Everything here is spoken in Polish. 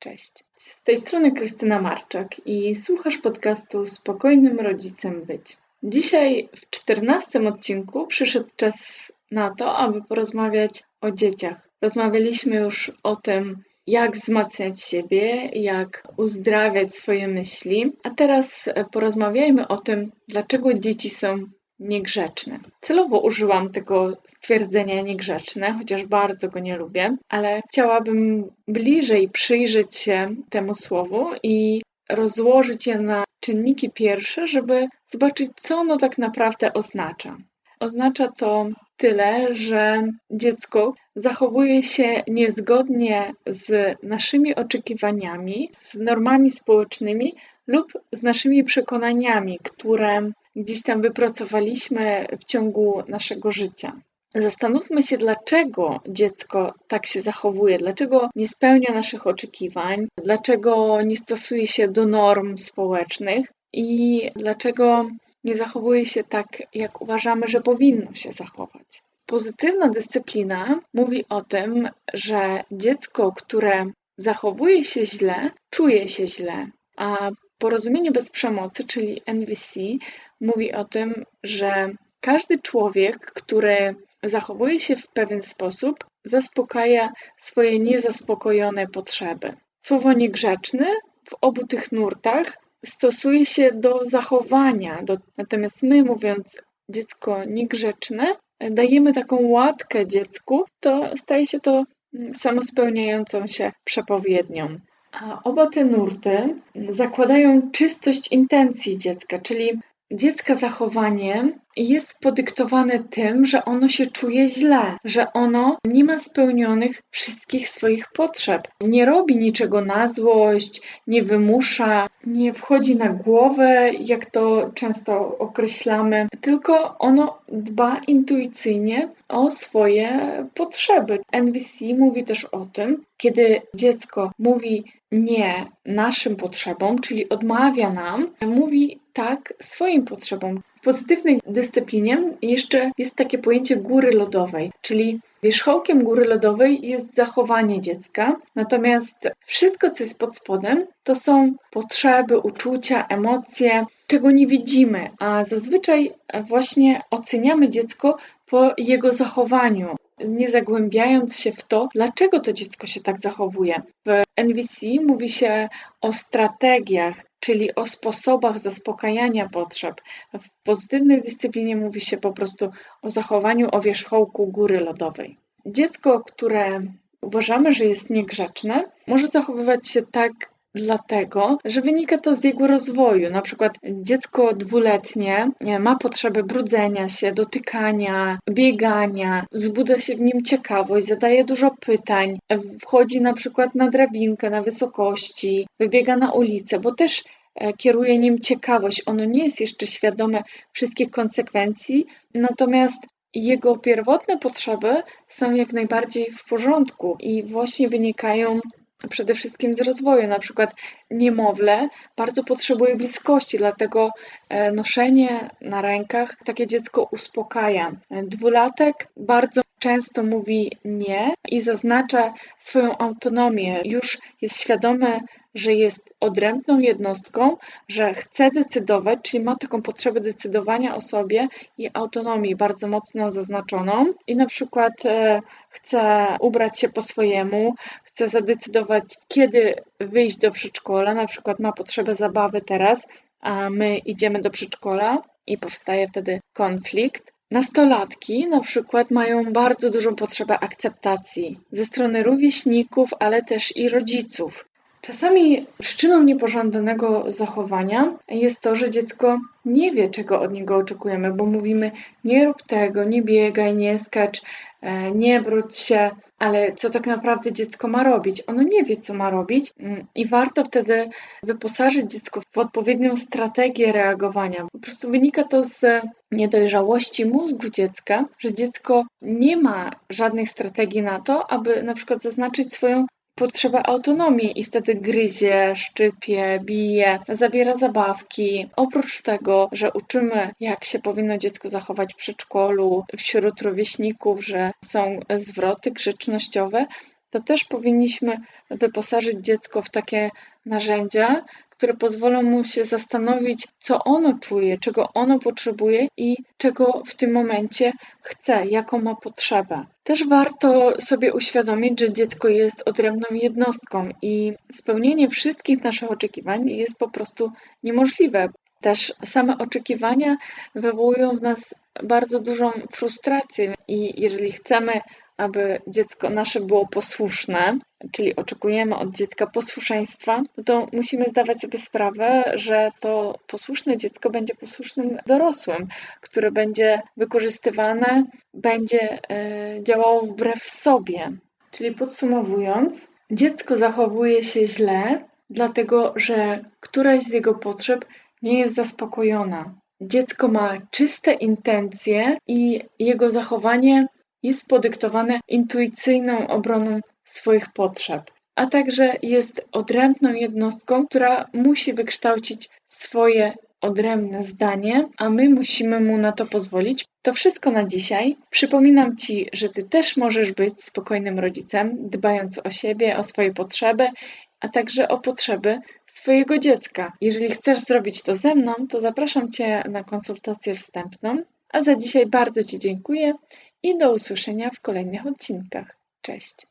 Cześć. Z tej strony Krystyna Marczak i słuchasz podcastu Spokojnym Rodzicem Być. Dzisiaj w czternastym odcinku przyszedł czas na to, aby porozmawiać o dzieciach. Rozmawialiśmy już o tym, jak wzmacniać siebie, jak uzdrawiać swoje myśli, a teraz porozmawiajmy o tym, dlaczego dzieci są niegrzeczny. Celowo użyłam tego stwierdzenia niegrzeczne, chociaż bardzo go nie lubię, ale chciałabym bliżej przyjrzeć się temu słowu i rozłożyć je na czynniki pierwsze, żeby zobaczyć, co ono tak naprawdę oznacza. Oznacza to tyle, że dziecko zachowuje się niezgodnie z naszymi oczekiwaniami, z normami społecznymi lub z naszymi przekonaniami, które gdzieś tam wypracowaliśmy w ciągu naszego życia. Zastanówmy się, dlaczego dziecko tak się zachowuje, dlaczego nie spełnia naszych oczekiwań, dlaczego nie stosuje się do norm społecznych i dlaczego nie zachowuje się tak, jak uważamy, że powinno się zachować. Pozytywna dyscyplina mówi o tym, że dziecko, które zachowuje się źle, czuje się źle, a porozumienie bez przemocy, czyli NVC, mówi o tym, że każdy człowiek, który zachowuje się w pewien sposób, zaspokaja swoje niezaspokojone potrzeby. Słowo niegrzeczny w obu tych nurtach stosuje się do zachowania, do, natomiast my mówiąc dziecko niegrzeczne, dajemy taką łatkę dziecku, to staje się to samospełniającą się przepowiednią. Oba te nurty zakładają czystość intencji dziecka, czyli dziecka zachowanie jest podyktowane tym, że ono się czuje źle, że ono nie ma spełnionych wszystkich swoich potrzeb. Nie robi niczego na złość, nie wymusza, nie wchodzi na głowę, jak to często określamy, tylko ono dba intuicyjnie o swoje potrzeby. NVC mówi też o tym, kiedy dziecko mówi nie naszym potrzebom, czyli odmawia nam, mówi tak swoim potrzebom. W pozytywnej dyscyplinie jeszcze jest takie pojęcie góry lodowej, czyli wierzchołkiem góry lodowej jest zachowanie dziecka, natomiast wszystko, co jest pod spodem, to są potrzeby, uczucia, emocje, czego nie widzimy, a zazwyczaj właśnie oceniamy dziecko po jego zachowaniu, nie zagłębiając się w to, dlaczego to dziecko się tak zachowuje. W NVC mówi się o strategiach, czyli o sposobach zaspokajania potrzeb. W pozytywnej dyscyplinie mówi się po prostu o zachowaniu o wierzchołku góry lodowej. Dziecko, które uważamy, że jest niegrzeczne, może zachowywać się tak dlatego, że wynika to z jego rozwoju. Na przykład dziecko dwuletnie ma potrzebę brudzenia się, dotykania, biegania, wzbudza się w nim ciekawość, zadaje dużo pytań, wchodzi na przykład na drabinkę na wysokości, wybiega na ulicę, bo też e, kieruje nim ciekawość. Ono nie jest jeszcze świadome wszystkich konsekwencji, natomiast jego pierwotne potrzeby są jak najbardziej w porządku i właśnie wynikają przede wszystkim z rozwoju. Na przykład niemowlę bardzo potrzebuje bliskości, dlatego e, noszenie na rękach takie dziecko uspokaja. Dwulatek bardzo często mówi nie i zaznacza swoją autonomię. Już jest świadomy że jest odrębną jednostką, że chce decydować, czyli ma taką potrzebę decydowania o sobie i autonomii bardzo mocno zaznaczoną i na przykład e, chce ubrać się po swojemu, chce zadecydować, kiedy wyjść do przedszkola, na przykład ma potrzebę zabawy teraz, a my idziemy do przedszkola i powstaje wtedy konflikt. Nastolatki na przykład mają bardzo dużą potrzebę akceptacji ze strony rówieśników, ale też i rodziców. Czasami przyczyną niepożądanego zachowania jest to, że dziecko nie wie, czego od niego oczekujemy, bo mówimy: nie rób tego, nie biegaj, nie skacz, e, nie brudź się, ale co tak naprawdę dziecko ma robić? Ono nie wie, co ma robić, mm, i warto wtedy wyposażyć dziecko w odpowiednią strategię reagowania. Po prostu wynika to z niedojrzałości mózgu dziecka, że dziecko nie ma żadnej strategii na to, aby na przykład zaznaczyć swoją potrzeba autonomii i wtedy gryzie, szczypie, bije, zabiera zabawki. Oprócz tego, że uczymy, jak się powinno dziecko zachować w przedszkolu, wśród rówieśników, że są zwroty grzecznościowe, to też powinniśmy wyposażyć dziecko w takie narzędzia, które pozwolą mu się zastanowić, co ono czuje, czego ono potrzebuje i czego w tym momencie chce, jaką ma potrzebę. Też warto sobie uświadomić, że dziecko jest odrębną jednostką i spełnienie wszystkich naszych oczekiwań jest po prostu niemożliwe. Też same oczekiwania wywołują w nas bardzo dużą frustrację i jeżeli chcemy aby dziecko nasze było posłuszne, czyli oczekujemy od dziecka posłuszeństwa, no to musimy zdawać sobie sprawę, że to posłuszne dziecko będzie posłusznym dorosłym, które będzie wykorzystywane, będzie e, działało wbrew sobie. Czyli podsumowując, dziecko zachowuje się źle, dlatego że któraś z jego potrzeb nie jest zaspokojona. Dziecko ma czyste intencje i jego zachowanie jest podyktowane intuicyjną obroną swoich potrzeb, a także jest odrębną jednostką, która musi wykształcić swoje odrębne zdanie, a my musimy mu na to pozwolić. To wszystko na dzisiaj. Przypominam Ci, że Ty też możesz być spokojnym rodzicem, dbając o siebie, o swoje potrzeby, a także o potrzeby swojego dziecka. Jeżeli chcesz zrobić to ze mną, to zapraszam Cię na konsultację wstępną. A za dzisiaj bardzo Ci dziękuję i do usłyszenia w kolejnych odcinkach. Cześć!